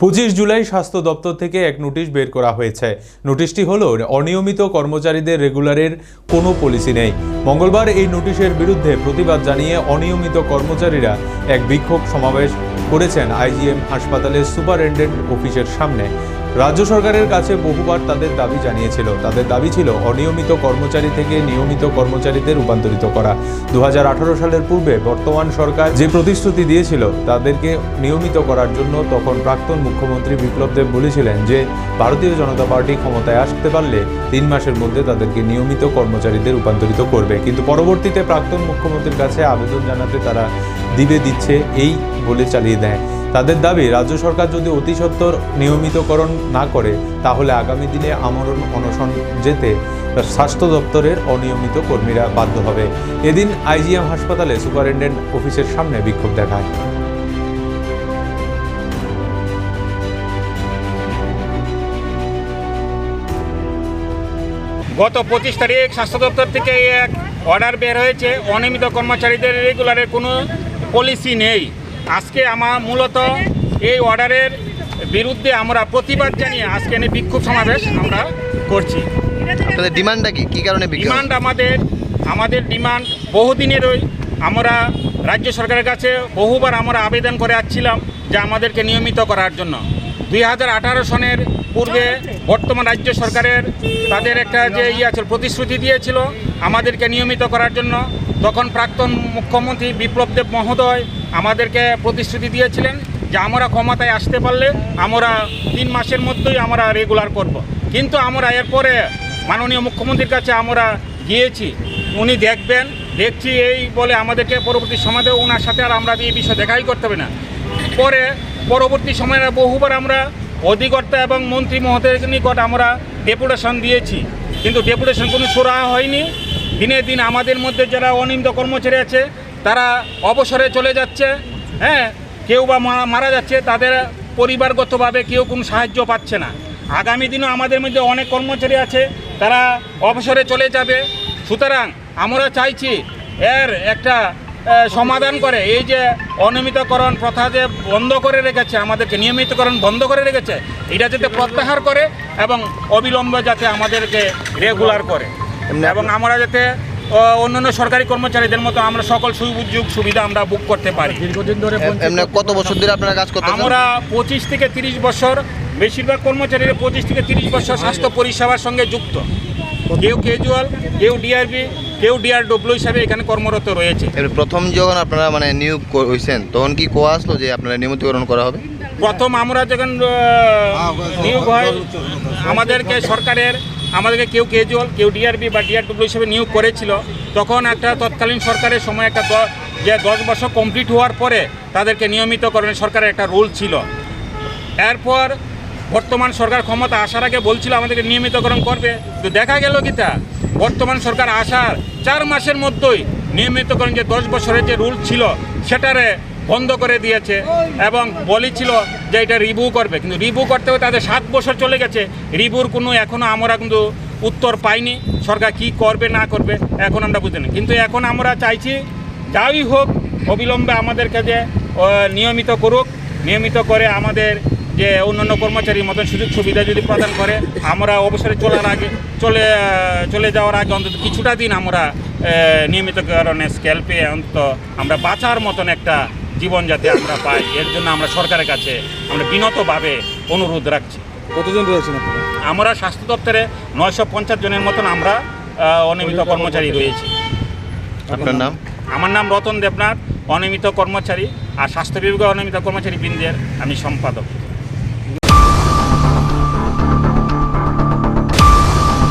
পঁচিশ জুলাই স্বাস্থ্য দপ্তর থেকে এক নোটিশ বের করা হয়েছে। নোটিশটি হল, অনিয়মিত কর্মচারীদের রেগুলারের কোনো পলিসি নেই। মঙ্গলবার এই নোটিশের বিরুদ্ধে প্রতিবাদ জানিয়ে অনিয়মিত কর্মচারীরা এক বিক্ষোভ সমাবেশ করেছেন আইজিএম হাসপাতালের সুপারিনটেন্ডেন্ট অফিসের সামনে। রাজ্য সরকারের কাছে বহুবার তাদের দাবি জানিয়েছিল। তাদের দাবি ছিল অনিয়মিত কর্মচারী থেকে নিয়মিত কর্মচারীতে রূপান্তরিত করা। দু হাজার আঠারো সালের পূর্বে বর্তমান সরকার যে প্রতিশ্রুতি দিয়েছিল তাদেরকে নিয়মিত করার জন্য তখন প্রাক্তন মুখ্যমন্ত্রী বিপ্লব দেব বলেছিলেন যে, ভারতীয় জনতা পার্টি ক্ষমতায় আসতে পারলে তিন মাসের মধ্যে তাদেরকে নিয়মিত কর্মচারীদের রূপান্তরিত করবে। কিন্তু পরবর্তীতে প্রাক্তন মুখ্যমন্ত্রীর কাছে আবেদন জানাতে তারা দিবে, দিচ্ছে, এই বলে চালিয়ে দেয়। তাদের দাবি, রাজ্য সরকার যদি অতি সত্বর নিয়মিতকরণ না করে, তাহলে আগামী দিনে আমরণ অনশন যেতে স্বাস্থ্য দপ্তরের অনিয়মিত কর্মীরা বাধ্য হবে। এদিন আইজিএম হাসপাতালে সুপারিনটেন্ডেন্ট অফিসের সামনে বিক্ষোভ দেখায়। গত পঁচিশ তারিখ স্বাস্থ্য দপ্তর থেকে এক অর্ডার বের হয়েছে। অনিয়মিত কর্মচারীদের রেগুলারের কোনো পলিসি নেই। আজকে আমার মূলত এই অর্ডারের বিরুদ্ধে আমরা প্রতিবাদ জানিয়ে আজকে এনে বিক্ষোভ সমাবেশ আমরা করছি। আপনাদের ডিমান্ডটা কি? কী কারণে ডিমান্ড আমাদের আমাদের ডিমান্ড বহুদিনেরই আমরা রাজ্য সরকারের কাছে বহুবার আমরা আবেদন করে আসছিলাম যে আমাদেরকে নিয়মিত করার জন্য। দুই হাজার আঠারো সনের পূর্বে বর্তমান রাজ্য সরকারের তাদের একটা যে ইয়ে আছে প্রতিশ্রুতি দিয়েছিল আমাদেরকে নিয়মিত করার জন্য। তখন প্রাক্তন মুখ্যমন্ত্রী বিপ্লব দেব মহোদয় আমাদেরকে প্রতিশ্রুতি দিয়েছিলেন যে আমরা ক্ষমতায় আসতে পারলে আমরা তিন মাসের মধ্যেই আমরা রেগুলার করব। কিন্তু আমরা এরপরে মাননীয় মুখ্যমন্ত্রীর কাছে আমরা গিয়েছি। উনি দেখবেন, দেখছি এই বলে আমাদেরকে পরবর্তী সময়ে ওনার সাথে আর আমরা এই বিষয়ে দেখাই করতে হবে না। পরে পরবর্তী সময়ে বহুবার আমরা অধিকর্তা এবং মন্ত্রী মহোদয়ের নিকট আমরা ডেপুটেশন দিয়েছি। কিন্তু ডেপুটেশন কোনো সুরাহা হয়নি। দিনে দিন আমাদের মধ্যে যারা অনিয়মিত কর্মচারী আছে তারা অবসরে চলে যাচ্ছে হ্যাঁ? কেউ বা মারা যাচ্ছে তাদের পরিবারগতভাবে কেউ কোনো সাহায্য পাচ্ছে না। আগামী দিনও আমাদের মধ্যে অনেক কর্মচারী আছে তারা অবসরে চলে যাবে। সুতরাং আমরা চাইছি এর একটা সমাধান করে। এই যে অনিয়মিতকরণ প্রথা যে বন্ধ করে রেখেছে আমাদেরকে নিয়মিতকরণ বন্ধ করে রেখেছে এটা যাতে প্রত্যাহার করে এবং অবিলম্বে যাতে আমাদেরকে রেগুলার করে। এবং আমরা যাতে অন্যান্য সরকারি কর্মচারীদের মতো আমরা সকল সুযোগ সুবিধা আমরা বুক করতে পারি। দীর্ঘদিন ধরে কত বছর ধরে আপনারা কাজ করতেছেন? আমরা পঁচিশ থেকে তিরিশ বছর বেশিরভাগ কর্মচারীরা পঁচিশ থেকে তিরিশ বছর স্বাস্থ্য পরিষেবার সঙ্গে যুক্ত। কেউ কেজুয়াল কেউ ডিআরবি কেউ ডিআরডব্লিউ হিসাবে এখানে কর্মরত রয়েছে। এবার প্রথম যখন আপনারা মানে নিয়োগ হইছেন তখন কি কোয়া আসলো যে আপনারা নিয়মিতকরণ করা হবে? প্রথম আমরা যখন নিয়োগ হয় আমাদেরকে সরকারের আমাদেরকে কেউ কেজুয়াল কেউ ডিআরবি বা ডিআরডব্লিউ হিসেবে নিয়োগ করেছিল, তখন একটা তৎকালীন সরকারের সময় একটা যে দশ বছর কমপ্লিট হওয়ার পরে তাদেরকে নিয়মিত নিয়মিতকরণের সরকারের একটা রুল ছিল। এরপর বর্তমান সরকার ক্ষমতা আসার আগে বলছিল আমাদেরকে নিয়মিতকরণ করবে। তো দেখা গেল কি তা? বর্তমান সরকার আসার চার মাসের মধ্যেই নিয়মিতকরণ যে দশ বছরের যে রুল ছিল, সেটারে বন্ধ করে দিয়েছে এবং বলেছিল যে এটা রিভিউ করবে। কিন্তু রিভিউ করতে হবে তাদের সাত বছর চলে গেছে। রিভিউর কোনো এখনও আমরা কিন্তু উত্তর পাইনি। সরকার কি করবে, না করবে, এখন আমরা বুঝতে না কিন্তু এখন আমরা চাইছি যাই হোক, অবিলম্বে আমাদেরকে যে নিয়মিত করুক। নিয়মিত করে আমাদের যে অন্যান্য কর্মচারীর মতন সুযোগ সুবিধা যদি প্রদান করে, আমরা অবসরে চলার আগে, চলে চলে যাওয়ার আগে অন্তত কিছুটা দিন আমরা নিয়মিত কারণে স্কেল পেয়ে অন্তত আমরা বাঁচার মতন একটা জীবন যাতে আমরা পাই এর জন্য আমরা সরকারের কাছে আমরা বিনতভাবে অনুরোধ রাখছি। কতজন রয়েছেন আমরা স্বাস্থ্য দপ্তরে নয়শো পঞ্চাশ জনের মতন আমরা অনিয়মিত কর্মচারী রয়েছি। আপনার নাম? আমার নাম রতন দেবনাথ অনিয়মিত কর্মচারী আর স্বাস্থ্য বিভাগে অনিয়মিত কর্মচারী বৃন্দের আমি সম্পাদক।